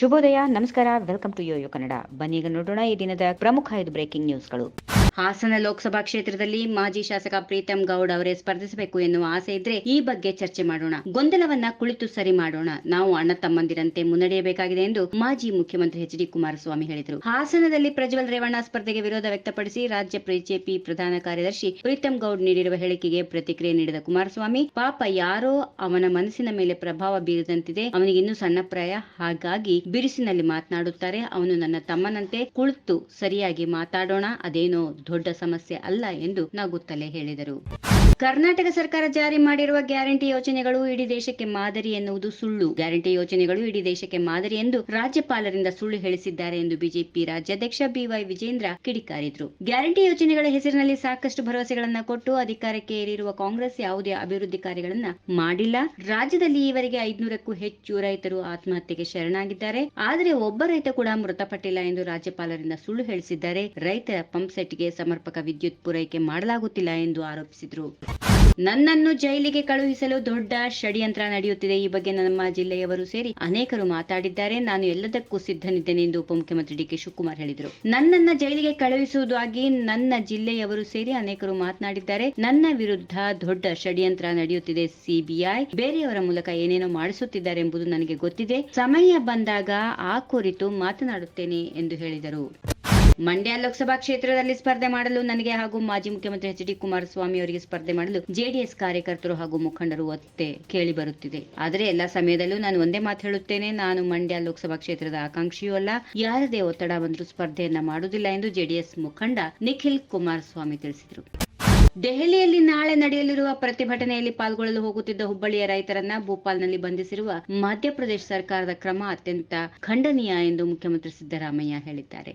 ಶುಭೋದಯ ನಮಸ್ಕಾರ welcome to Yoyo Kannada. ಈಗ ನೋಡೋಣ ಈ ದಿನದ ಪ್ರಮುಖ ಐದು ಬ್ರೇಕಿಂಗ್ ನ್ಯೂಸ್ಗಳು ಹಾಸನ ಲೋಕಸಭಾ ಕ್ಷೇತ್ರದಲ್ಲಿ ಮಾಜಿ ಶಾಸಕ ಪ್ರೀತಂ ಗೌಡ್ ಅವರೇ ಸ್ಪರ್ಧಿಸಬೇಕು ಎನ್ನುವ ಆಸೆ ಇದ್ರೆ ಈ ಬಗ್ಗೆ ಚರ್ಚೆ ಮಾಡೋಣ. ಗೊಂದಲವನ್ನ ಕುಳಿತು ಸರಿ ಮಾಡೋಣ. ನಾವು ಅಣ್ಣ ತಮ್ಮಂದಿರಂತೆ ಮುನ್ನಡೆಯಬೇಕಾಗಿದೆ ಎಂದು ಮಾಜಿ ಮುಖ್ಯಮಂತ್ರಿ ಎಚ್ ಡಿ ಕುಮಾರಸ್ವಾಮಿ ಹೇಳಿದರು. ಹಾಸನದಲ್ಲಿ ಪ್ರಜ್ವಲ್ ರೇವಣ್ಣ ಸ್ಪರ್ಧೆಗೆ ವಿರೋಧ ವ್ಯಕ್ತಪಡಿಸಿ ರಾಜ್ಯ ಬಿಜೆಪಿ ಪ್ರಧಾನ ಕಾರ್ಯದರ್ಶಿ ಪ್ರೀತಂ ಗೌಡ್ ನೀಡಿರುವ ಹೇಳಿಕೆಗೆ ಪ್ರತಿಕ್ರಿಯೆ ನೀಡಿದ ಕುಮಾರಸ್ವಾಮಿ, ಪಾಪ ಯಾರೋ ಅವನ ಮನಸ್ಸಿನ ಮೇಲೆ ಪ್ರಭಾವ ಬೀರದಂತಿದೆ. ಅವನಿಗೆ ಇನ್ನೂ ಸಣ್ಣ ಪ್ರಾಯ. ಹಾಗಾಗಿ ಬಿರುಸಿನಲ್ಲಿ ಮಾತನಾಡುತ್ತಾರೆ. ಅವನು ನನ್ನ ತಮ್ಮನಂತೆ ಕುಳಿತು ಸರಿಯಾಗಿ ಮಾತಾಡೋಣ. ಅದೇನೋ ದೊಡ್ಡ ಸಮಸ್ಯೆ ಅಲ್ಲ ಎಂದು ನಗುತ್ತಲೇ ಹೇಳಿದರು. ಕರ್ನಾಟಕ ಸರ್ಕಾರ ಜಾರಿ ಮಾಡಿರುವ ಗ್ಯಾರಂಟಿ ಯೋಜನೆಗಳು ಇಡೀ ದೇಶಕ್ಕೆ ಮಾದರಿ ಎನ್ನುವುದು ಸುಳ್ಳು. ಗ್ಯಾರಂಟಿ ಯೋಜನೆಗಳು ಇಡೀ ದೇಶಕ್ಕೆ ಮಾದರಿ ಎಂದು ರಾಜ್ಯಪಾಲರಿಂದ ಸುಳ್ಳು ಹೇಳಿಸಿದ್ದಾರೆ ಎಂದು ಬಿಜೆಪಿ ರಾಜ್ಯಾಧ್ಯಕ್ಷ ಬಿವೈ ವಿಜೇಂದ್ರ ಕಿಡಿಕಾರಿದ್ರು. ಗ್ಯಾರಂಟಿ ಯೋಜನೆಗಳ ಹೆಸರಿನಲ್ಲಿ ಸಾಕಷ್ಟು ಭರವಸೆಗಳನ್ನ ಕೊಟ್ಟು ಅಧಿಕಾರಕ್ಕೆ ಏರಿರುವ ಕಾಂಗ್ರೆಸ್ ಯಾವುದೇ ಅಭಿವೃದ್ಧಿ ಕಾರ್ಯಗಳನ್ನ ಮಾಡಿಲ್ಲ. ರಾಜ್ಯದಲ್ಲಿ ಈವರೆಗೆ ಐದ್ನೂರಕ್ಕೂ ಹೆಚ್ಚು ರೈತರು ಆತ್ಮಹತ್ಯೆಗೆ ಶರಣಾಗಿದ್ದಾರೆ. ಆದರೆ ಒಬ್ಬ ರೈತ ಕೂಡ ಮೃತಪಟ್ಟಿಲ್ಲ ಎಂದು ರಾಜ್ಯಪಾಲರಿಂದ ಸುಳ್ಳು ಹೇಳಿಸಿದ್ದಾರೆ. ರೈತರ ಪಂಪ್ ಸೆಟ್ಗೆ ಸಮರ್ಪಕ ವಿದ್ಯುತ್ ಪೂರೈಕೆ ಮಾಡಲಾಗುತ್ತಿಲ್ಲ ಎಂದು ಆರೋಪಿಸಿದರು. ನನ್ನನ್ನು ಜೈಲಿಗೆ ಕಳುಹಿಸಲು ದೊಡ್ಡ ಷಡ್ಯಂತ್ರ ನಡೆಯುತ್ತಿದೆ. ಈ ಬಗ್ಗೆ ನಮ್ಮ ಜಿಲ್ಲೆಯವರು ಸೇರಿ ಅನೇಕರು ಮಾತಾಡಿದ್ದಾರೆ. ನಾನು ಎಲ್ಲದಕ್ಕೂ ಸಿದ್ಧನಿದ್ದೇನೆ ಎಂದು ಉಪಮುಖ್ಯಮಂತ್ರಿ ಡಿಕೆ ಶಿವಕುಮಾರ್ ಹೇಳಿದರು. ನನ್ನನ್ನು ಜೈಲಿಗೆ ಕಳುಹಿಸುವುದಾಗಿ ನನ್ನ ಜಿಲ್ಲೆಯವರು ಸೇರಿ ಅನೇಕರು ಮಾತನಾಡಿದ್ದಾರೆ. ನನ್ನ ವಿರುದ್ಧ ದೊಡ್ಡ ಷಡ್ಯಂತ್ರ ನಡೆಯುತ್ತಿದೆ ಸಿಬಿಐ ಬೇರೆಯವರ ಮೂಲಕ ಏನೇನೋ ಮಾಡಿಸುತ್ತಿದ್ದಾರೆ ಎಂಬುದು ನನಗೆ ಗೊತ್ತಿದೆ. ಸಮಯ ಬಂದಾಗ ಆ ಕುರಿತು ಮಾತನಾಡುತ್ತೇನೆ ಎಂದು ಹೇಳಿದರು. ಮಂಡ್ಯ ಲೋಕಸಭಾ ಕ್ಷೇತ್ರದಲ್ಲಿ ಸ್ಪರ್ಧೆ ಮಾಡಲು ನನಗೆ ಹಾಗೂ ಮಾಜಿ ಮುಖ್ಯಮಂತ್ರಿ ಎಚ್ ಡಿ ಕುಮಾರಸ್ವಾಮಿ ಅವರಿಗೆ ಸ್ಪರ್ಧೆ ಮಾಡಲು ಜೆಡಿಎಸ್ ಕಾರ್ಯಕರ್ತರು ಹಾಗೂ ಮುಖಂಡರು ಒತ್ತೆ ಕೇಳಿ ಬರುತ್ತಿದೆ. ಆದರೆ ಎಲ್ಲಾ ಸಮಯದಲ್ಲೂ ನಾನು ಒಂದೇ ಮಾತು ಹೇಳುತ್ತೇನೆ. ನಾನು ಮಂಡ್ಯ ಲೋಕಸಭಾ ಕ್ಷೇತ್ರದ ಆಕಾಂಕ್ಷಿಯೂ ಅಲ್ಲ. ಯಾರದೇ ಒತ್ತಡ ಬಂದರೂ ಸ್ಪರ್ಧೆಯನ್ನ ಮಾಡುವುದಿಲ್ಲ ಎಂದು ಜೆಡಿಎಸ್ ಮುಖಂಡ ನಿಖಿಲ್ ಕುಮಾರಸ್ವಾಮಿ ತಿಳಿಸಿದರು. ದೆಹಲಿಯಲ್ಲಿ ನಾಳೆ ನಡೆಯಲಿರುವ ಪ್ರತಿಭಟನೆಯಲ್ಲಿ ಪಾಲ್ಗೊಳ್ಳಲು ಹೋಗುತ್ತಿದ್ದ ಹುಬ್ಬಳ್ಳಿಯ ರೈತರನ್ನ ಭೋಪಾಲ್ನಲ್ಲಿ ಬಂಧಿಸಿರುವ ಮಧ್ಯಪ್ರದೇಶ ಸರ್ಕಾರದ ಕ್ರಮ ಅತ್ಯಂತ ಖಂಡನೀಯ ಎಂದು ಮುಖ್ಯಮಂತ್ರಿ ಸಿದ್ದರಾಮಯ್ಯ ಹೇಳಿದ್ದಾರೆ.